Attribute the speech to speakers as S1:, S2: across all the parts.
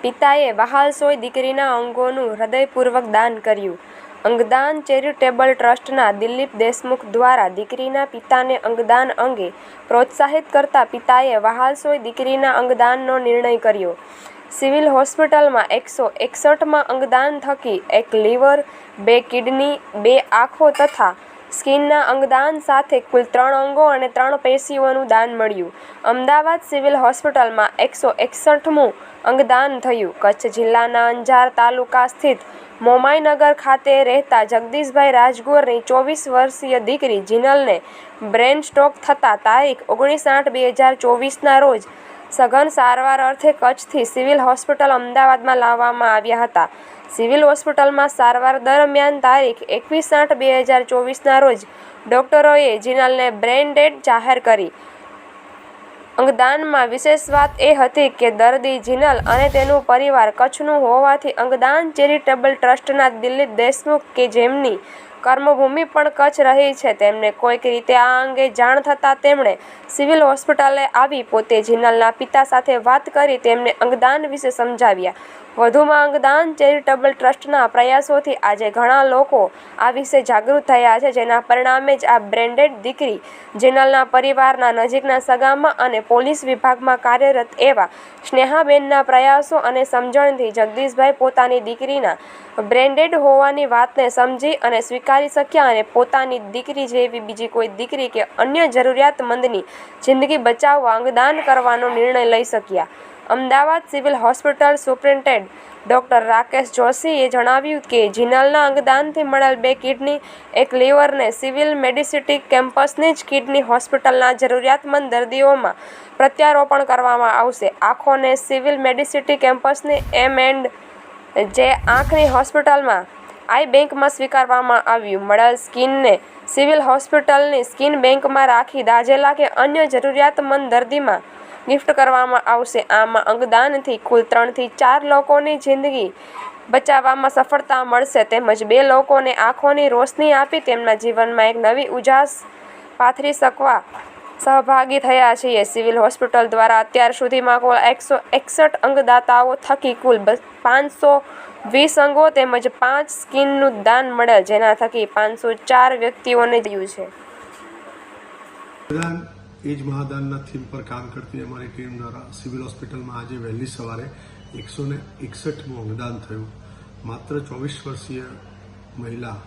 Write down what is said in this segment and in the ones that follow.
S1: પિતાએ વહાલસોઈ દીકરીના અંગોનું હૃદયપૂર્વક દાન કર્યું. અંગદાન ચેરિટેબલ ટ્રસ્ટના દિલીપ દેશમુખ દ્વારા દીકરીના પિતાને અંગદાન અંગે પ્રોત્સાહિત કરતા પિતાએ વહાલસોઈ દીકરીના અંગદાનનો નિર્ણય કર્યો. સિવિલ હોસ્પિટલમાં એકસો એકસઠમાં અંગદાન થકી એક લીવર, બે કિડની, બે આંખો તથા સ્કિનના અંગદાન સાથે કુલ ત્રણ અંગો અને ત્રણ પેશીઓનું દાન મળ્યું. અમદાવાદ સિવિલ હોસ્પિટલમાં એકસો એકસઠમું અંગદાન થયું. કચ્છ જિલ્લાના અંજાર તાલુકા સ્થિત મોમાઈનગર ખાતે રહેતા જગદીશભાઈ રાજગોરની ચોવીસ વર્ષીય દીકરી જિનલને બ્રેન સ્ટ્રોક થતાં તારીખ ઓગણીસ આઠ બે હજાર ચોવીસના રોજ સઘન સારવાર અર્થે કચ્છથી સિવિલ હોસ્પિટલ અમદાવાદમાં લાવવામાં આવ્યા હતા. સિવિલ હોસ્પિટલમાં સારવાર દરમિયાન તારીખ એકવીસ આઠ બે હજાર ચોવીસના રોજ ડૉક્ટરોએ જિનલને બ્રેઇન ડેડ જાહેર કરી. અંગદાનમાં વિશેષ વાત એ હતી કે દર્દી જિનલ અને તેનું પરિવાર કચ્છનું હોવાથી અંગદાન ચેરિટેબલ ટ્રસ્ટના દિલીપ દેશમુખ કે જેમની કર્મભૂમિ પણ કચ્છ રહી છે. તેમને કોઈક રીતે આ અંગે જાણ થતાં તેમણે સિવિલ હોસ્પિટલે આવી પોતે જિનલના પિતા સાથે વાત કરી તેમને અંગદાન વિશે સમજાવ્યા. વધુમાં અંગદાન ચેરિટેબલ ટ્રસ્ટના પ્રયાસોથી આજે ઘણા લોકો આ વિશે જાગૃત થયા છે, જેના પરિણામે જ આ બ્રેન્ડેડ દીકરી જિનલના પરિવારના નજીકના સગામાં અને પોલીસ વિભાગમાં કાર્યરત એવા સ્નેહાબેનના પ્રયાસો અને સમજણથી જગદીશભાઈ પોતાની દીકરીના બ્રેન્ડેડ હોવાની વાતને સમજી અને સ્વીકારી શક્યા અને પોતાની દીકરી જેવી બીજી કોઈ દીકરી કે અન્ય જરૂરિયાતમંદની જિંદગી બચાવવા અંગદાન કરવાનો નિર્ણય લઈ શક્યા. Ahmedabad civil hospital superintendent doctor Rakesh જોશીએ જણાવ્યું કે જિનલના અંગદાનથી મળેલ બે કિડની, એક લીવરને સિવિલ મેડિસિટી કેમ્પસની જ કિડની હોસ્પિટલના જરૂરિયાતમંદ દર્દીઓમાં પ્રત્યારોપણ કરવામાં આવશે. આંખોને સિવિલ મેડિસિટી કેમ્પસની એમ એન્ડ જે આંખની હોસ્પિટલમાં આઈ બેંકમાં સ્વીકારવામાં આવ્યું. મળેલ સ્કીનને સિવિલ હોસ્પિટલની સ્કીન બેંકમાં રાખી દાઝેલા કે અન્ય જરૂરિયાતમંદ દર્દીમાં ગિફ્ટ કરવામાં આવશે. આમાં અંગદાનથી કુલ ત્રણથી ચાર લોકોની જિંદગી બચાવવામાં સફળતા મળશે. તેમજ બે લોકોને આંખોની રોશની આપી તેમના જીવનમાં એક નવી ઉજાસ પાથરી શકવા સહભાગી થયા છીએ. સિવિલ હોસ્પિટલ દ્વારા અત્યાર સુધીમાં કુલ એકસો એકસઠ અંગદાતાઓ થકી કુલ પાંચસો વીસ અંગો તેમજ પાંચ સ્કિનનું દાન મળેલ, જેના થકી પાંચસો ચાર વ્યક્તિઓને થયું છે.
S2: એ જ મહાદાનના થીમ પર કામ કરતી અમારી ટીમ દ્વારા સિવિલ હોસ્પિટલમાં આજે વહેલી સવારે એકસો ને એકસઠમું અંગદાન થયું. માત્ર ચોવીસ વર્ષીય મહિલા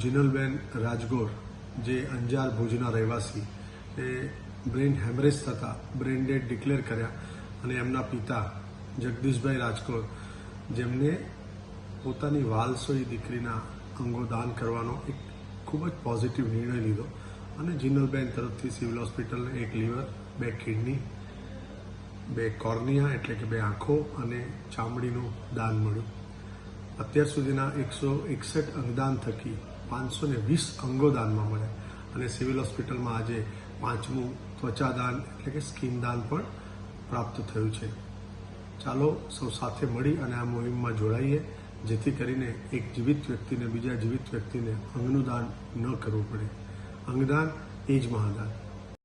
S2: જીનલબેન રાજગોર, જે અંજાર ભુજના રહેવાસી, એ બ્રેન હેમરેજ થતાં, બ્રેન ડેડ ડિક્લેર કર્યા અને એમના પિતા જગદીશભાઈ રાજકોર જેમને પોતાની વાલસોઈ દીકરીના અંગો દાન કરવાનો એક ખૂબ જ પોઝિટિવ નિર્ણય લીધો. અને જિનલબેન તરફથી સિવિલ હોસ્પિટલને એક લીવર, બે કિડની, બે કોર્નિયા એટલે કે બે આંખો અને ચામડીનું દાન મળ્યું. અત્યાર સુધીના એકસો એકસઠ અંગદાન થકી પાંચસો ને વીસ અંગો દાનમાં મળ્યા. અને સિવિલ હોસ્પિટલમાં આજે પાંચમું ત્વચા દાન એટલે કે સ્કિન દાન પણ પ્રાપ્ત થયું છે. ચાલો સૌ સાથે મળી અને આ મુહિમમાં જોડાઈએ, જેથી કરીને એક જીવિત વ્યક્તિને બીજા જીવિત વ્યક્તિને અંગનું દાન ન કરવું પડે. અંગદાન એ જ મહાદાન.